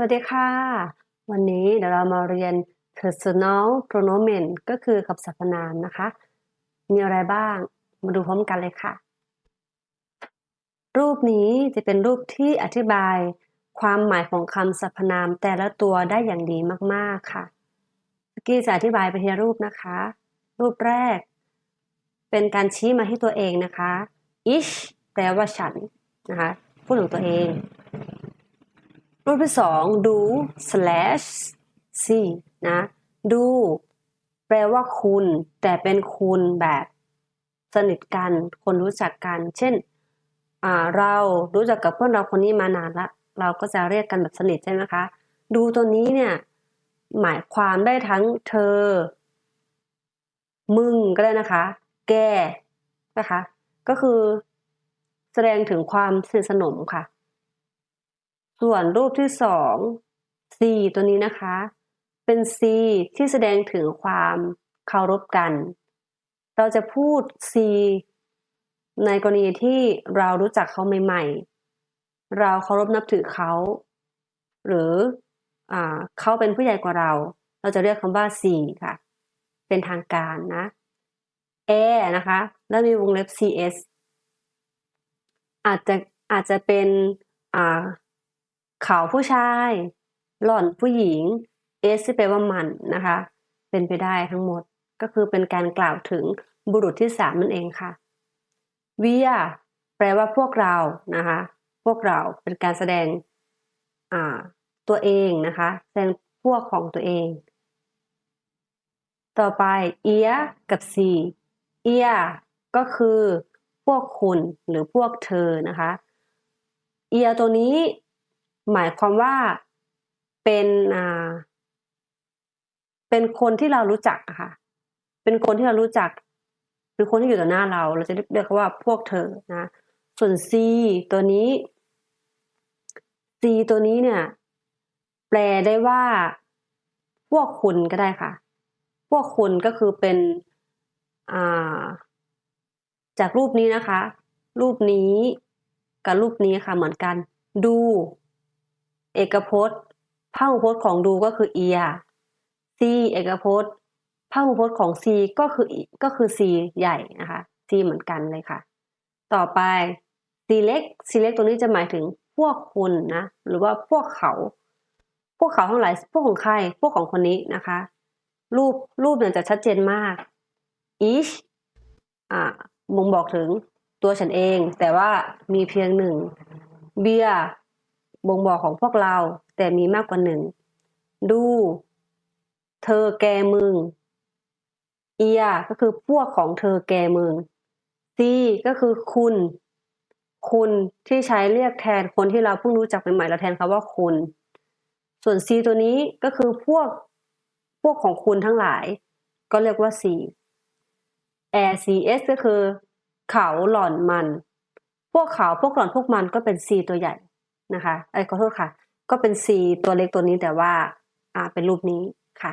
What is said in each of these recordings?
วัสดีค่ะ วันนี้เดี๋ยวเรามาเรียน personal pronomen ก็คือคำสรรพนามนะคะ มีอะไรบ้าง มาดูพร้อมกันเลยค่ะ รูปนี้จะเป็นรูปที่อธิบายความหมายของคำสรรพนามแต่ละตัวได้อย่างดีมากๆค่ะสกี้จะอธิบายไปทีละรูปนะคะ รูปแรก เป็นการชี้มาที่ตัวเองนะคะ ish แปลว่าฉันนะคะ พูดถึงตัวเอง รูปที่สองดู slash see นะ ดู แปลว่าคุณ แต่เป็นคุณแบบสนิทกัน คนรู้จักกัน เช่นเรารู้จักกับเพื่อนเราคนนี้มานานละ เราก็จะเรียกกันแบบสนิทใช่ไหมคะ ดูตัวนี้เนี่ย หมายความได้ทั้งเธอ มึงก็ได้นะคะ แกนะคะ ก็คือแสดงถึงความสนิทสนมค่ะ ส่วนรูปที่สอง C ตัวนี้นะคะ เป็น C ที่แสดงถึงความเคารพกัน เราจะพูด C ในกรณีที่เรารู้จักเขาใหม่ๆ เราเคารพนับถือเขา หรืออเขาเป็นผู้ใหญ่กว่าเรา เราจะเรียกคำว่า C ค่ะ เป็นทางการนะ A นะคะ แล้วมีวงเล็บ CS อาจจะอาจจะเป็นอ่า เขาผู้ชาย หล่อนผู้หญิง S ที่แปลว่ามันนะคะ เป็นไปได้ทั้งหมดก็คือเป็นการกล่าวถึงบุรุษที่สามนั่นเองค่ะ we แปลว่าพวกเรานะคะ พวกเราเป็นการแสดงตัวเองนะคะ แสดงพวกของตัวเอง ต่อไป ear กับ c ear ก็คือพวกคุณหรือพวกเธอนะคะ ear ตัวนี้ หมายความว่าเป็นอ่าเป็นคนที่เรารู้จักค่ะ เป็นคนที่เรารู้จัก เป็นคนที่อยู่ต่อหน้าเรา เราจะเรียกเขาว่าพวกเธอนะ ส่วน C ตัวนี้ C ตัวนี้เนี่ย แปลได้ว่าพวกคุณก็ได้ค่ะ พวกคุณก็คือเป็นอ่าจากรูปนี้นะคะ รูปนี้กับรูปนี้ค่ะเหมือนกัน ดู เอกพจน์พหุพจน์ของดูก็คือเอียซีเอกพจน์พหุพจน์ของ C ก็คือก็คือ C ใหญ่นะคะ C เหมือนกันเลยค่ะ ต่อไป C เล็ก C เล็กตัวนี้จะหมายถึงพวกคุณนะหรือว่าพวกเขา พวกเขาทั้งหลายพวกของใครพวกของคนนี้นะคะ รูปรูปเนี่ยจะชัดเจนมาก each อ่าบ่งบอกถึงตัวฉันเอง แต่ว่ามีเพียงหนึ่งเบีย บ่งบอกของพวกเรา แต่มีมากกว่าหนึ่ง ดู เธอแกมึง เอีย ก็คือพวกของเธอแกมึงซีก็คือคุณ คุณที่ใช้เรียกแทนคนที่เราเพิ่งรู้จักใหม่ๆเราแทนคาว่าคุณ ส่วนซีตัวนี้ก็คือพวกพวกของคุณทั้งหลาย ก็เรียกว่าซี air cs ก็คือ เขาหล่อนมัน พวกเขาพวกหล่อนพวกมันก็เป็น c ตัวใหญ่ นะคะไอ้ขอโทษค่ะ ก็เป็น c ตัวเล็กตัวนี้แต่ว่าอ่าเป็นรูปนี้ค่ะ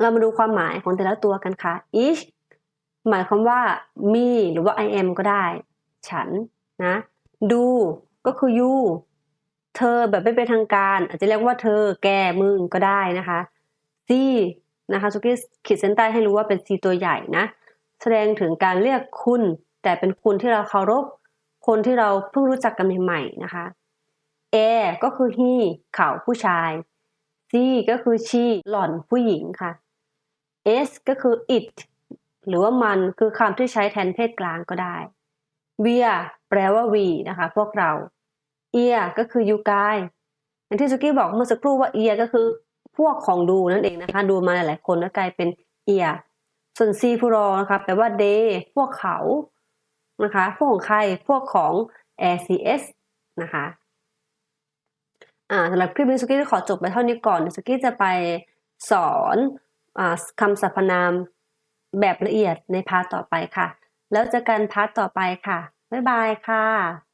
เรามาดูความหมายของแต่ละตัวกันค่ะ each หมายความว่ามีหรือว่า I am ก็ได้ ฉันนะ do ก็คือ you เธอแบบไม่เป็นทางการ อาจจะเรียกว่าเธอแกมึงก็ได้นะคะ see นะคะสุกี้ขีดเส้นใต้ให้รู้ว่าเป็น C ตัวใหญ่นะ แสดงถึงการเรียกคุณ แต่เป็นคุณที่เราเคารพ คนที่เราเพิ่งรู้จักกันใหม่ๆนะคะ A ก็คือ he เขาผู้ชาย C ก็คือ she หล่อนผู้หญิงค่ะ S ก็คือ it หรือว่ามันคือคำที่ใช้แทนเพศกลางก็ได้ we แปลว่า we นะคะ พวกเรา ear ก็คือ you guys อย่างที่สุกี้บอกเมื่อสักครู่ว่า ear ก็คือพวกของดูนั่นเองนะคะ ดูมาหลายๆคนแล้วกลายเป็นเอียส่วนซีพูรอนะคะแปลว่า they พวกเขา นะคะ พวกของใคร พวกของ ACS นะคะอ่าสำหรับคลิปนี้สุกี้ขอจบไปเท่านี้ก่อนสุกี้จะไปสอนอคำสรรพนามแบบละเอียดในพาร์ทต่อไปค่ะ แล้วเจอกันพาร์ทต่อไปค่ะ บ๊ายบายค่ะ